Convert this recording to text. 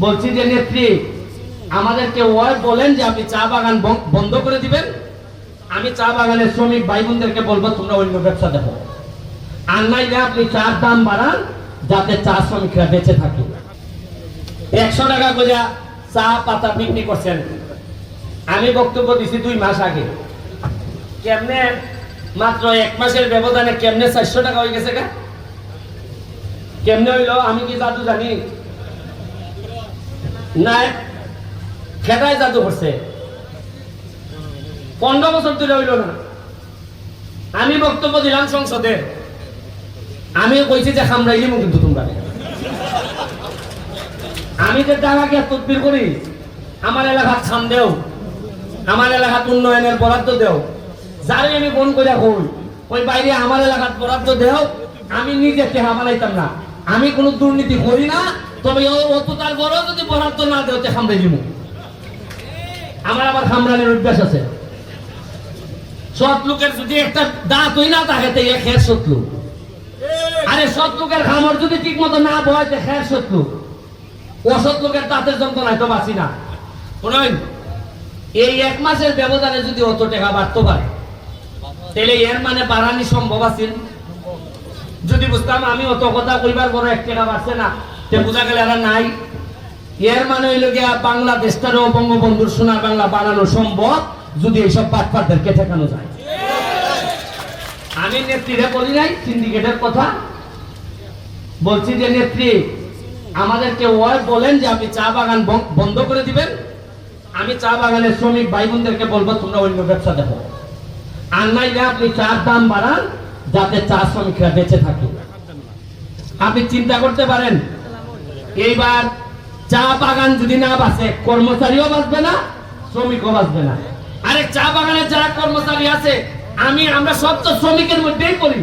বলছি যে নেত্রী, আমাদেরকে ওয়াই বলেন যে আপনি চা বাগান বন- বন্ধ করে দিবেন। আমি চা বাগানের শ্রমিক ভাই বোনদেরকে বলব, তোমরা অন্য ব্যবসা দেখো। আর নাইলে আপনি চার দাম বাড়ান, যাতে চা শ্রমিকরা বেঁচে থাকে। একশো টাকা করে চা, পাতা বিক্রি করছেন। আমি বক্তব্য দিছি দুই মাস আগে। কেমনে, মাত্র এক মাসের ব্যবধানে কেমনে চারশো টাকা হয়ে গেছে কেমনে হইল, আমি কি জাদু জানি? না খেটায় জাদু করছে। পনেরো বছর ধরে হইল না। আমি বক্তব্য দিলাম সংসদে। আমি কইছি যে খামড়াইলিম কিন্তু তোমরা আমি যে গিয়ে তদবির করি, আমার এলাকার খাম দেও, আমার এলাকাত উন্নয়নের বরাদ্দ দেও। যারে আমি ফোন করে কই, ওই বাইরে আমার এলাকার বরাদ্দ দেও, আমি নিজে টেহা বানাইতাম না। আমি কোনো দুর্নীতি করি না তবে অত তার বড় যদি বরাদ্দ না দেও তে খামড়াই দিব আমার আবার খামড়ানোর অভ্যাস আছে। সৎ লোকের যদি একটা দাঁত হই না থাকে তো এ খের সৎ লোক। আরে সৎ লোকের খামর যদি ঠিক মতো না বয়, তো খের সৎ লোক। অসৎ লোকের দাঁতের যন্ত্রণায় তো বাঁচি না। এই এক মাসের ব্যবধানে যদি অত টাকা বাড়তে পারে, তাহলে এর মানে বাড়ানি সম্ভব আছে? যদি বুঝতাম, আমি অত কথা কইবার বড় এক টাকা বাড়ছে না। তে বোঝা গেলে এরা নাই। এর মানে হইল গিয়া বাংলাদেশটারও বঙ্গবন্ধুর সোনার বাংলা বানানো সম্ভব যদি এইসব পাটপাটদেরকে ঠেকানো যায়। আমি নেত্রীরে বলি নাই সিন্ডিকেটের কথা। বলছি যে, নেত্রী, আমাদেরকে ওয়াই বলেন যে আপনি চা বাগান বন- বন্ধ করে দিবেন। আমি চা বাগানের শ্রমিক ভাই বোনদেরকে বলব, তোমরা অন্য ব্যবসা দেখো। আর নাইলে আপনি চার দাম বাড়ান, যাতে চা শ্রমিকরা বেঁচে থাকে। আপনি চিন্তা করতে পারেন এইবার চা বাগান যদি না বাঁচে, কর্মচারীও বাঁচবে না, শ্রমিকও বাঁচবে না। আরে চা বাগানের যারা কর্মচারী আছে, আমি, আমরা সব তো শ্রমিকের মধ্যেই পড়ি।